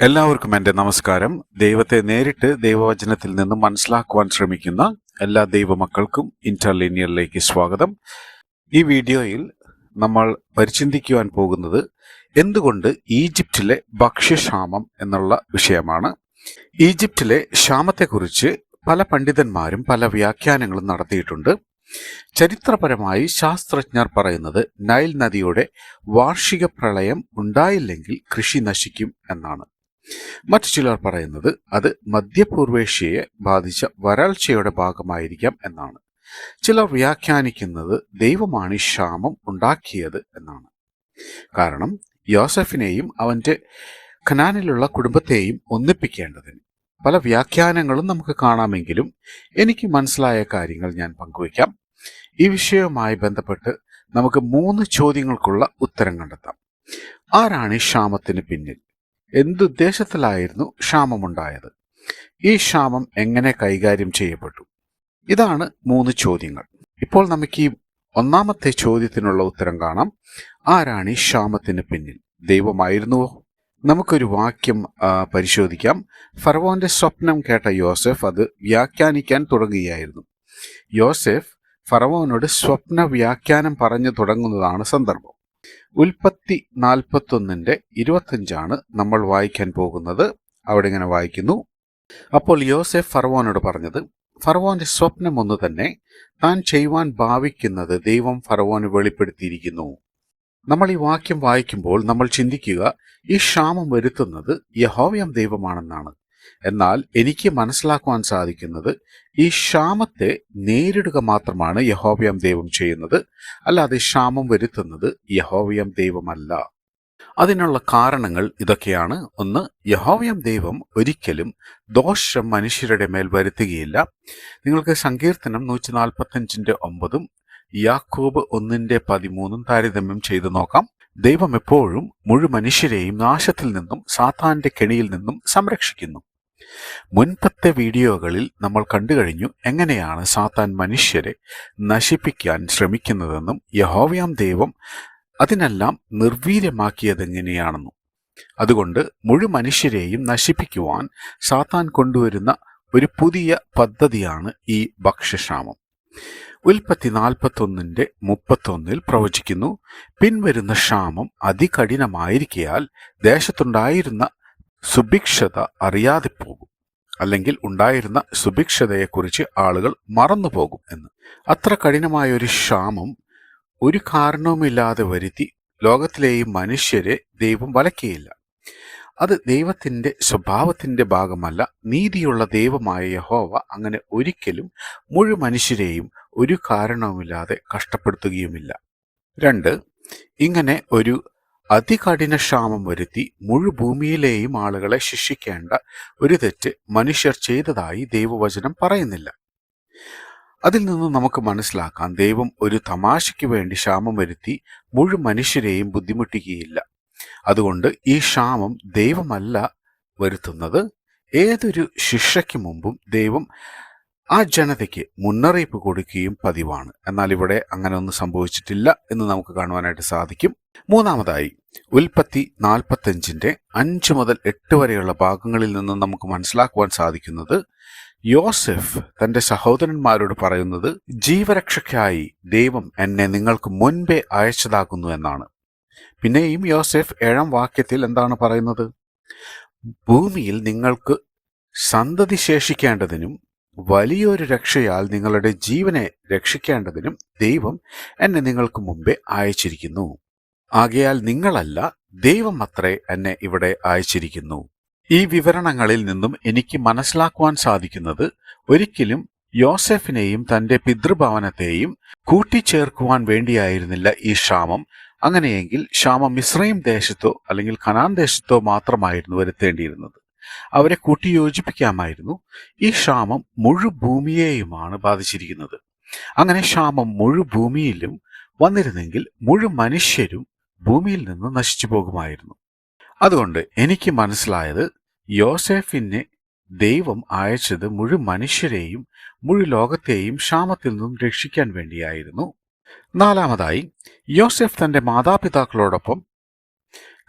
എല്ലാവർക്കും എന്റെ നമസ്കാരം. ദൈവത്തെ നേരിട്ട് ദൈവവചനത്തിൽ നിന്ന് മനസ്സിലാക്കുവാൻ ശ്രമിക്കുന്ന എല്ലാ ദൈവമക്കൾക്കും ഇന്റർലീനിയറിലേക്ക് സ്വാഗതം. ഈ വീഡിയോയിൽ നമ്മൾ പരിചിന്തിക്കുവാൻ പോകുന്നത് എന്തുകൊണ്ട് ഈജിപ്റ്റിലെ ഭക്ഷ്യക്ഷാമം എന്നുള്ള വിഷയമാണ്. ഈജിപ്റ്റിലെ ക്ഷാമത്തെക്കുറിച്ച് പല പണ്ഡിതന്മാരും പല വ്യാഖ്യാനങ്ങളും നടത്തിയിട്ടുണ്ട്. ചരിത്രപരമായി ശാസ്ത്രജ്ഞർ പറയുന്നത് നൈൽ നദിയുടെ വാർഷിക പ്രളയം ഉണ്ടായില്ലെങ്കിൽ കൃഷി നശിക്കും എന്നാണ്. മറ്റു ചിലർ പറയുന്നത് അത് മധ്യപൂർവേഷ്യയെ ബാധിച്ച വരൾച്ചയുടെ ഭാഗമായിരിക്കാം എന്നാണ്. ചിലർ വ്യാഖ്യാനിക്കുന്നത് ദൈവമാണ് ഈ ക്ഷാമം ഉണ്ടാക്കിയത് എന്നാണ്. കാരണം യോസഫിനെയും അവന്റെ ഖനാനിലുള്ള കുടുംബത്തെയും ഒന്നിപ്പിക്കേണ്ടതിന് പല വ്യാഖ്യാനങ്ങളും നമുക്ക് കാണാമെങ്കിലും എനിക്ക് മനസ്സിലായ കാര്യങ്ങൾ ഞാൻ പങ്കുവയ്ക്കാം. ഈ വിഷയവുമായി ബന്ധപ്പെട്ട് നമുക്ക് മൂന്ന് ചോദ്യങ്ങൾക്കുള്ള ഉത്തരം കണ്ടെത്താം. ആരാണ് ഈ ക്ഷാമത്തിന് പിന്നിൽ? എന്തുദ്ദേശത്തിലായിരുന്നു ക്ഷാമമുണ്ടായത്? ഈ ക്ഷാമം എങ്ങനെ കൈകാര്യം ചെയ്യപ്പെട്ടു? ഇതാണ് മൂന്ന് ചോദ്യങ്ങൾ. ഇപ്പോൾ നമുക്ക് ഈ ഒന്നാമത്തെ ചോദ്യത്തിനുള്ള ഉത്തരം കാണാം. ആരാണ് ഈ ക്ഷാമത്തിന് പിന്നിൽ? ദൈവമായിരുന്നുവോ? നമുക്കൊരു വാക്യം പരിശോധിക്കാം. ഫറവോന്റെ സ്വപ്നം കേട്ട യോസെഫ് അത് വ്യാഖ്യാനിക്കാൻ തുടങ്ങുകയായിരുന്നു. യോസെഫ് ഫറവോനോട് സ്വപ്ന വ്യാഖ്യാനം പറഞ്ഞു തുടങ്ങുന്നതാണ് സന്ദർഭം. ഉൽപ്പത്തി നാൽപ്പത്തൊന്നിന്റെ ഇരുപത്തഞ്ചാണ് നമ്മൾ വായിക്കാൻ പോകുന്നത്. അവിടെ ഇങ്ങനെ വായിക്കുന്നു. അപ്പോൾ യോസെഫ് ഫറവോനോട് പറഞ്ഞത് ഫറവോന്റെ സ്വപ്നം ഒന്ന് തന്നെ താൻ ചെയ്യുവാൻ ഭാവിക്കുന്നത് ദൈവം ഫർവോന് വെളിപ്പെടുത്തിയിരിക്കുന്നു. നമ്മൾ ഈ വാക്യം വായിക്കുമ്പോൾ നമ്മൾ ചിന്തിക്കുക ഈ ക്ഷാമം വരുത്തുന്നത് യഹോവയം ദൈവമാണെന്നാണ്. എന്നാൽ എനിക്ക് മനസ്സിലാക്കുവാൻ സാധിക്കുന്നത് ഈ ക്ഷാമത്തെ നേരിടുക മാത്രമാണ് യഹോവയം ദൈവം ചെയ്യുന്നത്. അല്ലാതെ ക്ഷാമം വരുത്തുന്നത് യഹോവയം ദൈവമല്ല. അതിനുള്ള കാരണങ്ങൾ ഇതൊക്കെയാണ്. ഒന്ന് യഹോവയം ദൈവം ഒരിക്കലും ദോഷം മനുഷ്യരുടെ മേൽ വരുത്തുകയില്ല. നിങ്ങൾക്ക് സങ്കീർത്തനം നൂറ്റി നാൽപ്പത്തഞ്ചിന്റെ ഒമ്പതും യാക്കോബ് ഒന്നിന്റെ പതിമൂന്നും താരതമ്യം ചെയ്തു നോക്കാം. ദൈവം എപ്പോഴും മുഴു മനുഷ്യരെയും നാശത്തിൽ നിന്നും സാത്താന്റെ കെണിയിൽ നിന്നും സംരക്ഷിക്കുന്നു. മുൻപത്തെ വീഡിയോകളിൽ നമ്മൾ കണ്ടുകഴിഞ്ഞു എങ്ങനെയാണ് സാത്താൻ മനുഷ്യരെ നശിപ്പിക്കാൻ ശ്രമിക്കുന്നതെന്നും യഹോവയാം ദൈവം അതിനെല്ലാം നിർവീര്യമാക്കിയതെങ്ങനെയാണെന്നും. അതുകൊണ്ട് മുഴു മനുഷ്യരെയും നശിപ്പിക്കുവാൻ സാത്താൻ കൊണ്ടുവരുന്ന ഒരു പുതിയ പദ്ധതിയാണ് ഈ ഭക്ഷ്യക്ഷാമം. ഉൽപ്പത്തി നാൽപ്പത്തൊന്നിന്റെ മുപ്പത്തൊന്നിൽ പ്രവചിക്കുന്നു പിൻവരുന്ന ക്ഷാമം അതികഠിനമായിരിക്കയാൽ ദേശത്തുണ്ടായിരുന്ന സുഭിക്ഷത അറിയാതെ പോകും. അല്ലെങ്കിൽ ഉണ്ടായിരുന്ന സുഭിക്ഷതയെക്കുറിച്ച് ആളുകൾ മറന്നുപോകും എന്ന്. അത്ര കഠിനമായ ഒരു ക്ഷാമം ഒരു കാരണവുമില്ലാതെ വരുത്തി ലോകത്തിലെയും മനുഷ്യരെ ദൈവം വലക്കുകയില്ല അത് ദൈവത്തിന്റെ സ്വഭാവത്തിന്റെ ഭാഗമല്ല. നീതിയുള്ള ദൈവമായ യഹോവ അങ്ങനെ ഒരിക്കലും മുഴു മനുഷ്യരെയും ഒരു കാരണവുമില്ലാതെ കഷ്ടപ്പെടുത്തുകയുമില്ല. രണ്ട് ഇങ്ങനെ ഒരു അതികഠിന ക്ഷാമം വരുത്തി മുഴുഭൂമിയിലെയും ആളുകളെ ശിക്ഷിക്കേണ്ട ഒരു തെറ്റ് മനുഷ്യർ ചെയ്തതായി ദൈവവചനം പറയുന്നില്ല. അതിൽ നിന്ന് നമുക്ക് മനസ്സിലാക്കാം ദൈവം ഒരു തമാശയ്ക്ക് വേണ്ടി ക്ഷാമം വരുത്തി മുഴു മനുഷ്യരെയും ബുദ്ധിമുട്ടിക്കുകയില്ല. അതുകൊണ്ട് ഈ ക്ഷാമം ദൈവമല്ല വരുത്തുന്നത്. ഏതൊരു ശിക്ഷയ്ക്ക് മുമ്പും ദൈവം ആ ജനതയ്ക്ക് മുന്നറിയിപ്പ് കൊടുക്കുകയും പതിവാണ്. എന്നാൽ ഇവിടെ അങ്ങനെ ഒന്നും സംഭവിച്ചിട്ടില്ല എന്ന് നമുക്ക് കാണുവാനായിട്ട് സാധിക്കും. മൂന്നാമതായി ഉൽപ്പത്തി നാൽപ്പത്തഞ്ചിന്റെ അഞ്ച് മുതൽ എട്ട് വരെയുള്ള ഭാഗങ്ങളിൽ നിന്ന് നമുക്ക് മനസ്സിലാക്കുവാൻ സാധിക്കുന്നത് യോസെഫ് തന്റെ സഹോദരന്മാരോട് പറയുന്നത് ജീവരക്ഷയ്ക്കായി ദൈവം എന്നെ നിങ്ങൾക്ക് മുൻപേ അയച്ചതാകുന്നു എന്നാണ്. പിന്നെയും യോസെഫ് ഏഴാം വാക്യത്തിൽ എന്താണ് പറയുന്നത്? ഭൂമിയിൽ നിങ്ങൾക്ക് സന്തതി ശേഷിക്കേണ്ടതിനും വലിയൊരു രക്ഷയാൽ നിങ്ങളുടെ ജീവനെ രക്ഷിക്കേണ്ടതിനും ദൈവം എന്നെ നിങ്ങൾക്ക് മുമ്പേ അയച്ചിരിക്കുന്നു. ആകയാൽ നിങ്ങളല്ല ദൈവം അത്രേ എന്നെ ഇവിടെ അയച്ചിരിക്കുന്നു. ഈ വിവരണങ്ങളിൽ നിന്നും എനിക്ക് മനസ്സിലാക്കുവാൻ സാധിക്കുന്നത് ഒരിക്കലും യോസെഫിനെയും തന്റെ പിതൃഭവനത്തെയും കൂട്ടിച്ചേർക്കുവാൻ വേണ്ടിയായിരുന്നില്ല ഈ ക്ഷാമം. അങ്ങനെയെങ്കിൽ ക്ഷാമം മിശ്രയും ദേശത്തോ അല്ലെങ്കിൽ ഖനാൻ ദേശത്തോ മാത്രമായിരുന്നു വരുത്തേണ്ടിയിരുന്നത്. അവരെ കൂട്ടിയോജിപ്പിക്കാമായിരുന്നു. ഈ ക്ഷാമം മുഴുഭൂമിയെയുമാണ് ബാധിച്ചിരിക്കുന്നത്. അങ്ങനെ ക്ഷാമം മുഴുഭൂമിയിലും വന്നിരുന്നെങ്കിൽ മുഴു മനുഷ്യരും ഭൂമിയിൽ നിന്ന് നശിച്ചു പോകുമായിരുന്നു. അതുകൊണ്ട് എനിക്ക് മനസ്സിലായത് യോസെഫിനെ ദൈവം അയച്ചത് മുഴു മനുഷ്യരെയും മുഴു ലോകത്തെയും ക്ഷാമത്തിൽ നിന്നും രക്ഷിക്കാൻ വേണ്ടിയായിരുന്നു. നാലാമതായി യോസെഫ് തന്റെ മാതാപിതാക്കളോടൊപ്പം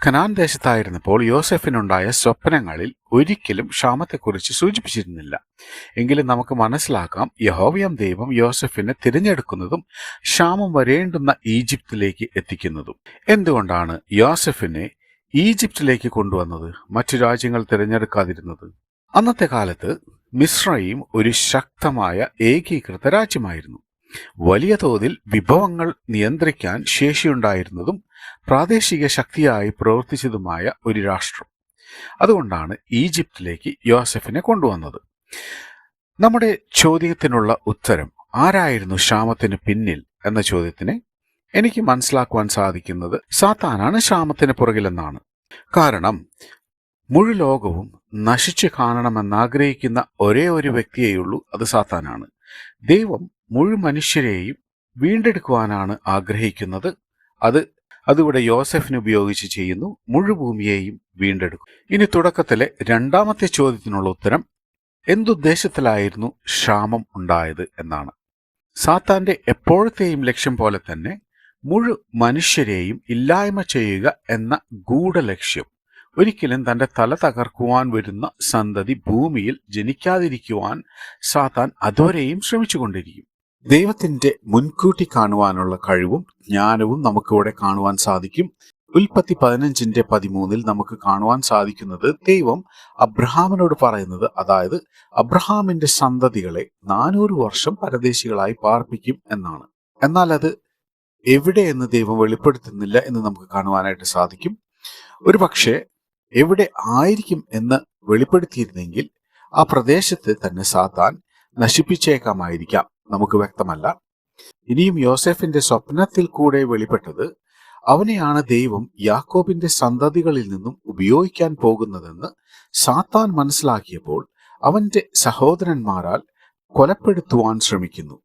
ഖനാൻ ദേശത്തായിരുന്നപ്പോൾ യോസെഫിനുണ്ടായ സ്വപ്നങ്ങളിൽ ഒരിക്കലും ക്ഷാമത്തെക്കുറിച്ച് സൂചിപ്പിച്ചിരുന്നില്ല. എങ്കിലും നമുക്ക് മനസ്സിലാക്കാം യഹോവയം ദൈവം യോസെഫിനെ തിരഞ്ഞെടുക്കുന്നതും ക്ഷാമം വരേണ്ടുന്ന ഈജിപ്തിലേക്ക് എത്തിക്കുന്നതും. എന്തുകൊണ്ടാണ് യോസെഫിനെ ഈജിപ്തിലേക്ക് കൊണ്ടുവന്നത്? മറ്റു രാജ്യങ്ങൾ തിരഞ്ഞെടുക്കാതിരുന്നത്? അന്നത്തെ കാലത്ത് മിശ്രയും ഒരു ശക്തമായ ഏകീകൃത രാജ്യമായിരുന്നു. വലിയ തോതിൽ വിഭവങ്ങൾ നിയന്ത്രിക്കാൻ ശേഷിയുണ്ടായിരുന്നതും പ്രാദേശിക ശക്തിയായി പ്രവർത്തിച്ചതുമായ ഒരു രാഷ്ട്രം. അതുകൊണ്ടാണ് ഈജിപ്തിലേക്ക് യോസഫിനെ കൊണ്ടുവന്നത്. നമ്മുടെ ചോദ്യത്തിനുള്ള ഉത്തരം ആരായിരുന്നു ക്ഷാമത്തിന് പിന്നിൽ എന്ന ചോദ്യത്തിന് എനിക്ക് മനസ്സിലാക്കുവാൻ സാധിക്കുന്നത് സാത്താനാണ് ക്ഷാമത്തിന് പുറകിലെന്നാണ്. കാരണം മുഴു ലോകവും നശിച്ചു കാണണമെന്നാഗ്രഹിക്കുന്ന ഒരേ ഒരു വ്യക്തിയേയുള്ളൂ അത് സാത്താനാണ്. ദൈവം മുഴു മനുഷ്യരെയും വീണ്ടെടുക്കുവാനാണ് ആഗ്രഹിക്കുന്നത്. അത് അതിവിടെ യോസഫിന് ഉപയോഗിച്ച് ചെയ്യുന്നു. മുഴുഭൂമിയെയും വീണ്ടെടുക്കും. ഇനി തുടക്കത്തിലെ രണ്ടാമത്തെ ചോദ്യത്തിനുള്ള ഉത്തരം എന്തുദ്ദേശത്തിലായിരുന്നു ക്ഷാമം ഉണ്ടായത് എന്നാണ്. സാത്താന്റെ എപ്പോഴത്തെയും ലക്ഷ്യം പോലെ തന്നെ മുഴു മനുഷ്യരെയും ഇല്ലായ്മ ചെയ്യുക എന്ന ഗൂഢലക്ഷ്യം ഒരിക്കലും തന്റെ തല തകർക്കുവാൻ വരുന്ന സന്തതി ഭൂമിയിൽ ജനിക്കാതിരിക്കുവാൻ സാത്താൻ അതുവരെയും ശ്രമിച്ചുകൊണ്ടിരിക്കും. ദൈവത്തിന്റെ മുൻകൂട്ടി കാണുവാനുള്ള കഴിവും ജ്ഞാനവും നമുക്കിവിടെ കാണുവാൻ സാധിക്കും. ഉൽപ്പത്തി പതിനഞ്ചിന്റെ പതിമൂന്നിൽ നമുക്ക് കാണുവാൻ സാധിക്കുന്നത് ദൈവം അബ്രഹാമിനോട് പറയുന്നത് അതായത് അബ്രഹാമിന്റെ സന്തതികളെ നാനൂറ് വർഷം പരദേശികളായി പാർപ്പിക്കും എന്നാണ്. എന്നാൽ അത് എവിടെയെന്ന് ദൈവം വെളിപ്പെടുത്തുന്നില്ല എന്ന് നമുക്ക് കാണുവാനായിട്ട് സാധിക്കും. ഒരു പക്ഷേ എവിടെ ആയിരിക്കും എന്ന് വെളിപ്പെടുത്തിയിരുന്നെങ്കിൽ ആ പ്രദേശത്ത് തന്നെ സാത്താൻ നശിപ്പിച്ചേക്കാമായിരിക്കാം. നമുക്ക് വ്യക്തമല്ല. ഇനിയും യോസെഫിന്റെ സ്വപ്നത്തിൽ കൂടെ വെളിപ്പെട്ടത് അവനെയാണ് ദൈവം യാക്കോബിന്റെ സന്തതികളിൽ നിന്നും ഉപയോഗിക്കാൻ പോകുന്നതെന്ന് സാത്താൻ മനസ്സിലാക്കിയപ്പോൾ അവന്റെ സഹോദരന്മാരാൽ കൊലപ്പെടുത്തുവാൻ ശ്രമിക്കുന്നു.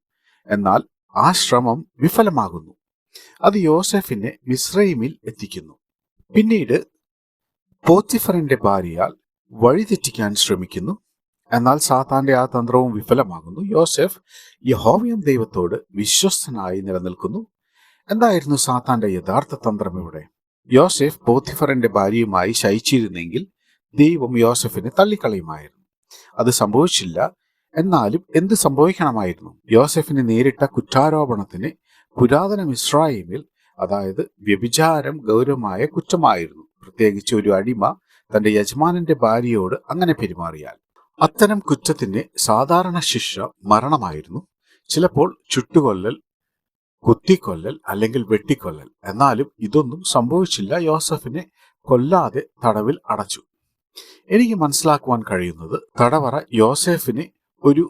എന്നാൽ ആ ശ്രമം വിഫലമാകുന്നു. അത് യോസെഫിനെ മിസ്രൈമിൽ എത്തിക്കുന്നു. പിന്നീട് പോത്തിഫറിന്റെ ഭാര്യയാൽ വഴിതെറ്റിക്കാൻ ശ്രമിക്കുന്നു. എന്നാൽ സാത്താന്റെ ആ തന്ത്രവും വിഫലമാകുന്നു. യോസെഫ് യഹോവയം ദൈവത്തോട് വിശ്വസ്തനായി നിലനിൽക്കുന്നു. എന്തായിരുന്നു സാത്താന്റെ യഥാർത്ഥ തന്ത്രം ഇവിടെ? യോസെഫ് പോത്തിഫറിന്റെ ഭാര്യയുമായി ശയിച്ചിരുന്നെങ്കിൽ ദൈവം യോസെഫിനെ തള്ളിക്കളയുമായിരുന്നു. അത് സംഭവിച്ചില്ല. എന്നാലും എന്ത് സംഭവിക്കണമായിരുന്നു? യോസെഫിന് നേരിട്ട കുറ്റാരോപണത്തിന് പുരാതന ഇസ്രായേമിൽ അതായത് വ്യഭിചാരം ഗൗരവമായ കുറ്റമായിരുന്നു. പ്രത്യേകിച്ച് ഒരു അടിമ തന്റെ യജമാനന്റെ ഭാര്യയോട് അങ്ങനെ പെരുമാറിയാൽ. അത്തരം കുറ്റത്തിന് സാധാരണ ശിക്ഷ മരണമായിരുന്നു. ചിലപ്പോൾ ചുട്ടുകൊല്ലൽ കുത്തിക്കൊല്ലൽ അല്ലെങ്കിൽ വെട്ടിക്കൊല്ലൽ. എന്നാലും ഇതൊന്നും സംഭവിച്ചില്ല. യോസഫിനെ കൊല്ലാതെ തടവിൽ അടച്ചു. എനിക്ക് മനസ്സിലാക്കുവാൻ കഴിയുന്നത് തടവറ യോസെഫിന് ഒരു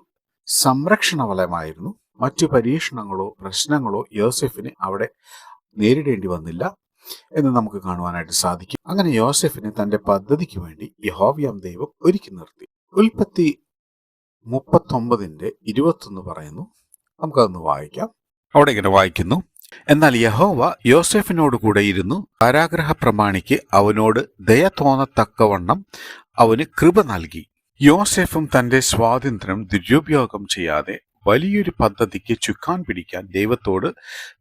സംരക്ഷണ വലയമായിരുന്നു മറ്റു പരീക്ഷണങ്ങളോ പ്രശ്നങ്ങളോ യോസെഫിന് അവിടെ നേരിടേണ്ടി വന്നില്ല എന്ന് നമുക്ക് കാണുവാനായിട്ട് സാധിക്കും. അങ്ങനെ യോസെഫിനെ തന്റെ പദ്ധതിക്ക് വേണ്ടി യഹോവ്യാം ദൈവം ഒരുക്കി നിർത്തി. ഉൽപ്പത്തി മുപ്പത്തൊമ്പതിന്റെ ഇരുപത്തൊന്ന് പറയുന്നു. നമുക്കതൊന്ന് വായിക്കാം. അവിടെ ഇങ്ങനെ വായിക്കുന്നു. എന്നാൽ യഹോവ യോസെഫിനോട് കൂടെ ഇരുന്നു. കാരാഗ്രഹ പ്രമാണിക്ക് അവനോട് ദയ തോന്നത്തക്കവണ്ണം അവന് കൃപ നൽകി. യോസെഫും തന്റെ സ്വാതന്ത്ര്യം ദുരുപയോഗം ചെയ്യാതെ വലിയൊരു പദ്ധതിക്ക് ചുക്കാൻ പിടിക്കാൻ ദൈവത്തോട്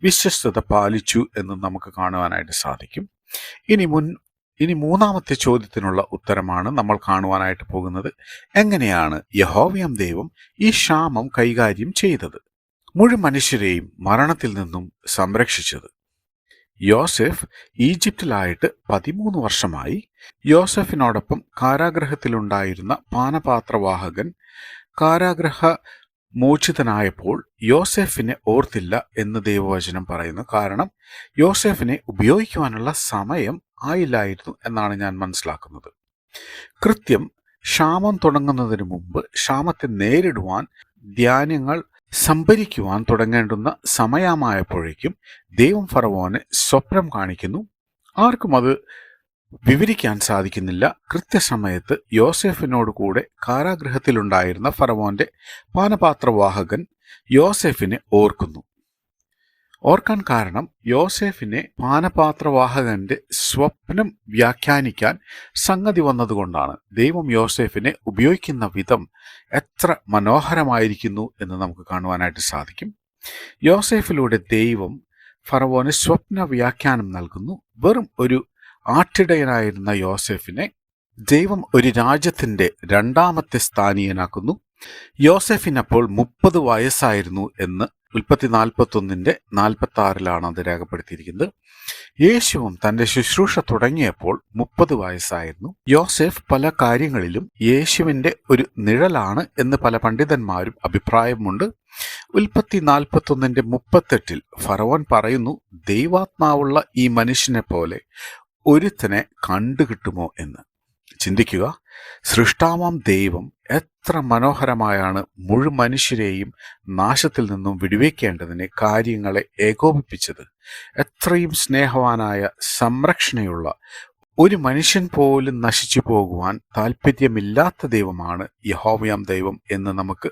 വിശ്വസ്തത പാലിച്ചു എന്ന് നമുക്ക് കാണുവാനായിട്ട് സാധിക്കും. ഇനി മുൻ ഇനി മൂന്നാമത്തെ ചോദ്യത്തിനുള്ള ഉത്തരമാണ് നമ്മൾ കാണുവാനായിട്ട് പോകുന്നത്. എങ്ങനെയാണ് യഹോവയം ദൈവം ഈ ക്ഷാമം കൈകാര്യം ചെയ്തത്? മുഴുവൻ മനുഷ്യരെയും മരണത്തിൽ നിന്നും സംരക്ഷിച്ചത്. യോസെഫ് ഈജിപ്തിലായിട്ട് പതിമൂന്ന് വർഷമായി യോസെഫിനോടൊപ്പം കാരാഗ്രഹത്തിലുണ്ടായിരുന്ന പാനപാത്രവാഹകൻ കാരാഗ്രഹ മോചിതനായപ്പോൾ യോസെഫിനെ ഓർത്തില്ല എന്ന് ദൈവവചനം പറയുന്നു. കാരണം യോസെഫിനെ ഉപയോഗിക്കുവാനുള്ള സമയം ആയില്ലായിരുന്നു എന്നാണ് ഞാൻ മനസ്സിലാക്കുന്നത്. കൃത്യം ക്ഷാമം തുടങ്ങുന്നതിന് മുമ്പ് ക്ഷാമത്തെ നേരിടുവാൻ ധ്യാനങ്ങൾ സംഭരിക്കുവാൻ തുടങ്ങേണ്ടുന്ന സമയമായപ്പോഴേക്കും ദൈവം ഫറവോനെ സ്വപ്നം കാണിക്കുന്നു. ആർക്കും അത് വിവരിക്കാൻ സാധിക്കുന്നില്ല. കൃത്യസമയത്ത് യോസെഫിനോട് കൂടെ കാരാഗൃഹത്തിലുണ്ടായിരുന്ന ഫറവോന്റെ പാനപാത്രവാഹകൻ യോസെഫിനെ ഓർക്കുന്നു. ഓർക്കാൻ കാരണം യോസെഫിനെ പാനപാത്രവാഹകന്റെ സ്വപ്നം വ്യാഖ്യാനിക്കാൻ സംഗതി വന്നതുകൊണ്ടാണ് ദൈവം യോസെഫിനെ ഉപയോഗിക്കുന്ന വിധം എത്ര മനോഹരമായിരിക്കുന്നു എന്ന് നമുക്ക് കാണുവാനായിട്ട് സാധിക്കും. യോസെഫിലൂടെ ദൈവം ഫറവോന് സ്വപ്ന വ്യാഖ്യാനം നൽകുന്നു. വെറും ഒരു ആട്ടിടയനായിരുന്ന യോസെഫിനെ ദൈവം ഒരു രാജ്യത്തിന്റെ രണ്ടാമത്തെ സ്ഥാനീയനാക്കുന്നു. യോസെഫിനപ്പോൾ മുപ്പത് വയസ്സായിരുന്നു എന്ന് ഉൽപ്പത്തി നാൽപ്പത്തി ആറിലാണ് അത് രേഖപ്പെടുത്തിയിരിക്കുന്നത്. യേശുവും തന്റെ ശുശ്രൂഷ തുടങ്ങിയപ്പോൾ മുപ്പത് വയസ്സായിരുന്നു. യോസെഫ് പല കാര്യങ്ങളിലും യേശുവിന്റെ ഒരു നിഴലാണ് എന്ന് പല പണ്ഡിതന്മാരും അഭിപ്രായമുണ്ട്. ഉൽപ്പത്തി നാൽപ്പത്തി ഒന്നിന്റെ മുപ്പത്തെട്ടിൽ ഫറവോൻ പറയുന്നു ദൈവാത്മാവുള്ള ഈ മനുഷ്യനെ പോലെ ഒരുത്തനെ കണ്ടുകിട്ടുമോ എന്ന്? ചിന്തിക്കുക. സൃഷ്ടാവാം ദൈവം എത്ര മനോഹരമായാണ് മുഴു മനുഷ്യരെയും നാശത്തിൽ നിന്നും വിടുവിക്കേണ്ടതിന് കാര്യങ്ങളെ ഏകോപിപ്പിച്ചത്. എത്രയും സ്നേഹവാനായ സംരക്ഷണയുള്ള ഒരു മനുഷ്യൻ പോലും നശിച്ചു പോകുവാൻ താല്പര്യമില്ലാത്ത ദൈവമാണ് യഹോവയാം ദൈവം എന്ന് നമുക്ക്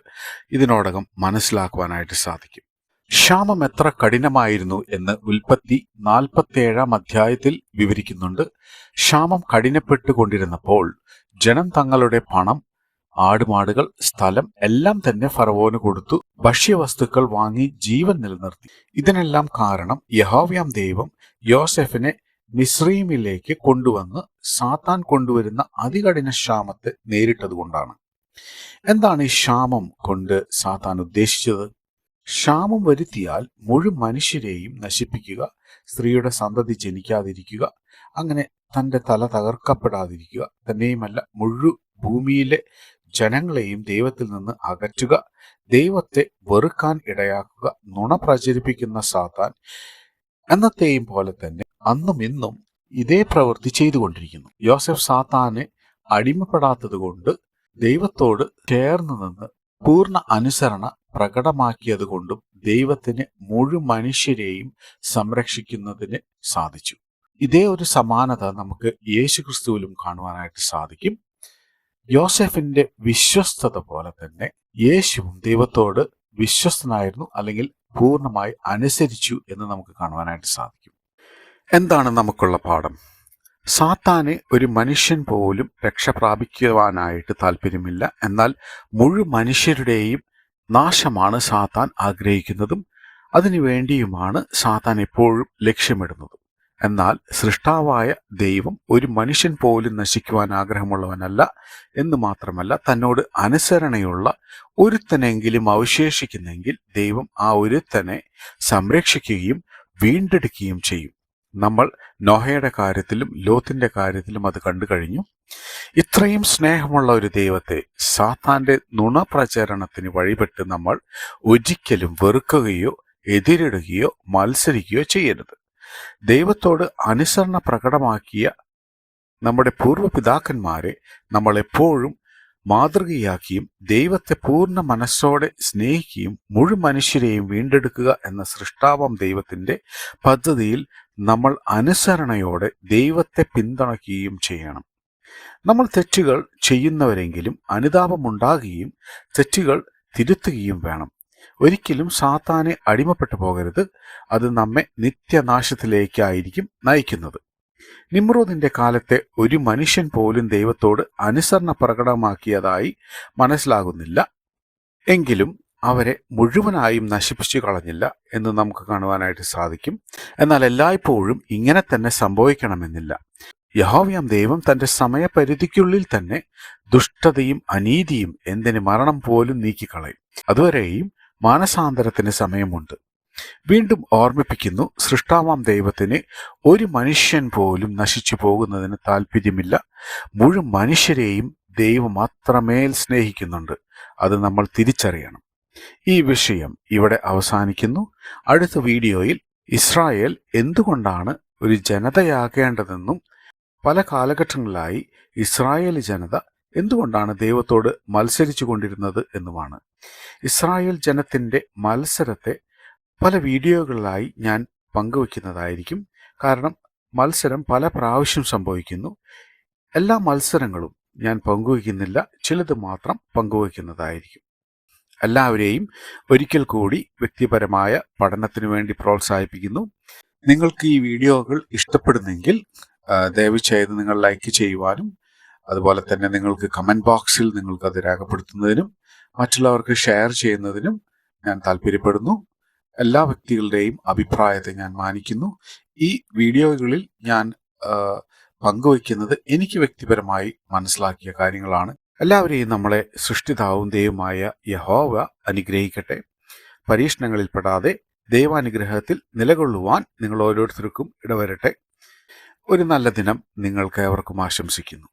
ഇതിനോടകം മനസ്സിലാക്കുവാനായിട്ട് സാധിക്കും. ക്ഷാമം എത്ര കഠിനമായിരുന്നു എന്ന് ഉൽപ്പത്തി നാൽപ്പത്തിയേഴാം അധ്യായത്തിൽ വിവരിക്കുന്നുണ്ട്. ക്ഷാമം കഠിനപ്പെട്ടുകൊണ്ടിരുന്നപ്പോൾ ജനം തങ്ങളുടെ പണം ആടുമാടുകൾ സ്ഥലം എല്ലാം തന്നെ ഫറവോന് കൊടുത്തു. ഭക്ഷ്യവസ്തുക്കൾ വാങ്ങി ജീവൻ നിലനിർത്തി. ഇതിനെല്ലാം കാരണം യഹോവ്യാം ദൈവം യോസെഫിനെ മിസ്രീമിലേക്ക് കൊണ്ടുവന്ന് സാത്താൻ കൊണ്ടുവരുന്ന അതികഠിന ക്ഷാമത്തെ നേരിട്ടതുകൊണ്ടാണ്. എന്താണ് ഈ ക്ഷാമം കൊണ്ട് സാത്താൻ ഉദ്ദേശിച്ചത്? ക്ഷാമം വരുത്തിയാൽ മുഴു മനുഷ്യരെയും നശിപ്പിക്കുക സ്ത്രീയുടെ സന്തതി ജനിക്കാതിരിക്കുക അങ്ങനെ തന്റെ തല തകർക്കപ്പെടാതിരിക്കുക തന്നെയുമല്ല മുഴു ഭൂമിയിലെ ജനങ്ങളെയും ദൈവത്തിൽ നിന്ന് അകറ്റുക ദൈവത്തെ വെറുക്കാൻ ഇടയാക്കുക നുണ പ്രചരിപ്പിക്കുന്ന സാത്താൻ എന്നത്തെയും പോലെ തന്നെ അന്നും ഇന്നും ഇതേ പ്രവൃത്തി ചെയ്തുകൊണ്ടിരിക്കുന്നു. യോസഫ് സാത്താനെ അടിമപ്പെടാത്തത് കൊണ്ട് ദൈവത്തോട് ചേർന്ന് നിന്ന് പൂർണ അനുസരണ പ്രകടമാക്കിയതുകൊണ്ടും ദൈവത്തിന് മുഴു മനുഷ്യരെയും സംരക്ഷിക്കുന്നതിന് സാധിച്ചു. ഇതേ ഒരു സമാനത നമുക്ക് യേശുക്രിസ്തുവിലും കാണുവാനായിട്ട് സാധിക്കും. യോസെഫിന്റെ വിശ്വസ്തത പോലെ തന്നെ യേശുവും ദൈവത്തോട് വിശ്വസ്തനായിരുന്നു അല്ലെങ്കിൽ പൂർണമായി അനുസരിച്ചു എന്ന് നമുക്ക് കാണുവാനായിട്ട് സാധിക്കും. എന്താണ് നമുക്കുള്ള പാഠം? സാത്താനെ ഒരു മനുഷ്യൻ പോലും രക്ഷ പ്രാപിക്കുവാനായിട്ട് താല്പര്യമില്ല. എന്നാൽ മുഴു മനുഷ്യരുടെയും നാശമാണ് സാത്താൻ ആഗ്രഹിക്കുന്നതും അതിനുവേണ്ടിയുമാണ് സാത്താൻ എപ്പോഴും ലക്ഷ്യമിടുന്നതും. എന്നാൽ സൃഷ്ടാവായ ദൈവം ഒരു മനുഷ്യൻ പോലും നശിക്കുവാൻ ആഗ്രഹമുള്ളവനല്ല എന്ന് മാത്രമല്ല തന്നോട് അനുസരണയുള്ള ഒരുത്തനെങ്കിലും അവശേഷിക്കുന്നെങ്കിൽ ദൈവം ആ ഒരുത്തനെ സംരക്ഷിക്കുകയും വീണ്ടെടുക്കുകയും ചെയ്യും. നമ്മൾ നോഹയുടെ കാര്യത്തിലും ലോത്തിന്റെ കാര്യത്തിലും അത് കണ്ടു കഴിഞ്ഞു. ഇത്രയും സ്നേഹമുള്ള ഒരു ദൈവത്തെ സാത്താന്റെ നുണപ്രചരണത്തിന് വഴിപെട്ട് നമ്മൾ ഒരിക്കലും വെറുക്കുകയോ എതിരിടുകയോ മത്സരിക്കുകയോ ചെയ്യരുത്. ദൈവത്തോട് അനുസരണ പ്രകടമാക്കിയ നമ്മുടെ പൂർവപിതാക്കന്മാരെ നമ്മൾ എപ്പോഴും മാതൃകയാക്കിയും ദൈവത്തെ പൂർണ മനസ്സോടെ സ്നേഹിക്കുകയും മുഴു മനുഷ്യരെയും വീണ്ടെടുക്കുക എന്ന സൃഷ്ടാവം ദൈവത്തിന്റെ പദ്ധതിയിൽ നമ്മൾ അനുസരണയോടെ ദൈവത്തെ പിന്തുണയ്ക്കുകയും ചെയ്യണം. നമ്മൾ തെറ്റുകൾ ചെയ്യുന്നവരെങ്കിലും അനുതാപമുണ്ടാകുകയും തെറ്റുകൾ തിരുത്തുകയും വേണം. ഒരിക്കലും സാത്താനെ അടിമപ്പെട്ടു പോകരുത്. അത് നമ്മെ നിത്യനാശത്തിലേക്കായിരിക്കും നയിക്കുന്നത്. നിമ്രോദിന്റെ കാലത്തെ ഒരു മനുഷ്യൻ പോലും ദൈവത്തോട് അനുസരണ പ്രകടമാക്കിയതായി മനസ്സിലാകുന്നില്ല. എങ്കിലും അവരെ മുഴുവനായും നശിപ്പിച്ചു കളഞ്ഞില്ല എന്ന് നമുക്ക് കാണുവാനായിട്ട് സാധിക്കും. എന്നാൽ എല്ലായ്പ്പോഴും ഇങ്ങനെ തന്നെ സംഭവിക്കണമെന്നില്ല. യഹോവയാം ദൈവം തന്റെ സമയപരിധിക്കുള്ളിൽ തന്നെ ദുഷ്ടതയും അനീതിയും എന്തിന് മരണം പോലും നീക്കിക്കളയും. അതുവരെയും മാനസാന്തരത്തിന് സമയമുണ്ട്. വീണ്ടും ഓർമ്മിപ്പിക്കുന്നു സൃഷ്ടാവാം ദൈവത്തിന് ഒരു മനുഷ്യൻ പോലും നശിച്ചു പോകുന്നതിന് താല്പര്യമില്ല മുഴുവൻ മനുഷ്യരെയും ദൈവം അത്രമേൽ സ്നേഹിക്കുന്നുണ്ട്. അത് നമ്മൾ തിരിച്ചറിയണം. ഈ വിഷയം ഇവിടെ അവസാനിക്കുന്നു. അടുത്ത വീഡിയോയിൽ ഇസ്രായേൽ എന്തുകൊണ്ടാണ് ഒരു ജനതയാകേണ്ടതെന്നും പല കാലഘട്ടങ്ങളിലായി ഇസ്രായേൽ ജനത എന്തുകൊണ്ടാണ് ദൈവത്തോട് മത്സരിച്ചു കൊണ്ടിരുന്നത് എന്നുമാണ്. ഇസ്രായേൽ ജനത്തിന്റെ മത്സരത്തെ പല വീഡിയോകളിലായി ഞാൻ പങ്കുവയ്ക്കുന്നതായിരിക്കും കാരണം മത്സരം പല പ്രാവശ്യം സംഭവിക്കുന്നു. എല്ലാ മത്സരങ്ങളും ഞാൻ പങ്കുവയ്ക്കുന്നില്ല ചിലത് മാത്രം പങ്കുവയ്ക്കുന്നതായിരിക്കും എല്ലാവരെയും ഒരിക്കൽ കൂടി വ്യക്തിപരമായ പഠനത്തിനു വേണ്ടി പ്രോത്സാഹിപ്പിക്കുന്നു. നിങ്ങൾക്ക് ഈ വീഡിയോകൾ ഇഷ്ടപ്പെടുന്നെങ്കിൽ ദയവ് നിങ്ങൾ ലൈക്ക് ചെയ്യുവാനും അതുപോലെ തന്നെ നിങ്ങൾക്ക് കമന്റ് ബോക്സിൽ നിങ്ങൾക്ക് അത് രേഖപ്പെടുത്തുന്നതിനും മറ്റുള്ളവർക്ക് ഷെയർ ചെയ്യുന്നതിനും ഞാൻ താല്പര്യപ്പെടുന്നു. എല്ലാ വ്യക്തികളുടെയും അഭിപ്രായത്തെ ഞാൻ മാനിക്കുന്നു. ഈ വീഡിയോകളിൽ ഞാൻ പങ്കുവയ്ക്കുന്നത് എനിക്ക് വ്യക്തിപരമായി മനസ്സിലാക്കിയ കാര്യങ്ങളാണ്. എല്ലാവരെയും നമ്മളെ സൃഷ്ടിതാവും ദൈവമായ യഹോവ അനുഗ്രഹിക്കട്ടെ. പരീക്ഷണങ്ങളിൽപ്പെടാതെ ദൈവാനുഗ്രഹത്തിൽ നിലകൊള്ളുവാൻ നിങ്ങൾ ഓരോരുത്തർക്കും ഇടവരട്ടെ. ഒരു നല്ല ദിനം നിങ്ങൾക്ക് ഏവർക്കും ആശംസിക്കുന്നു.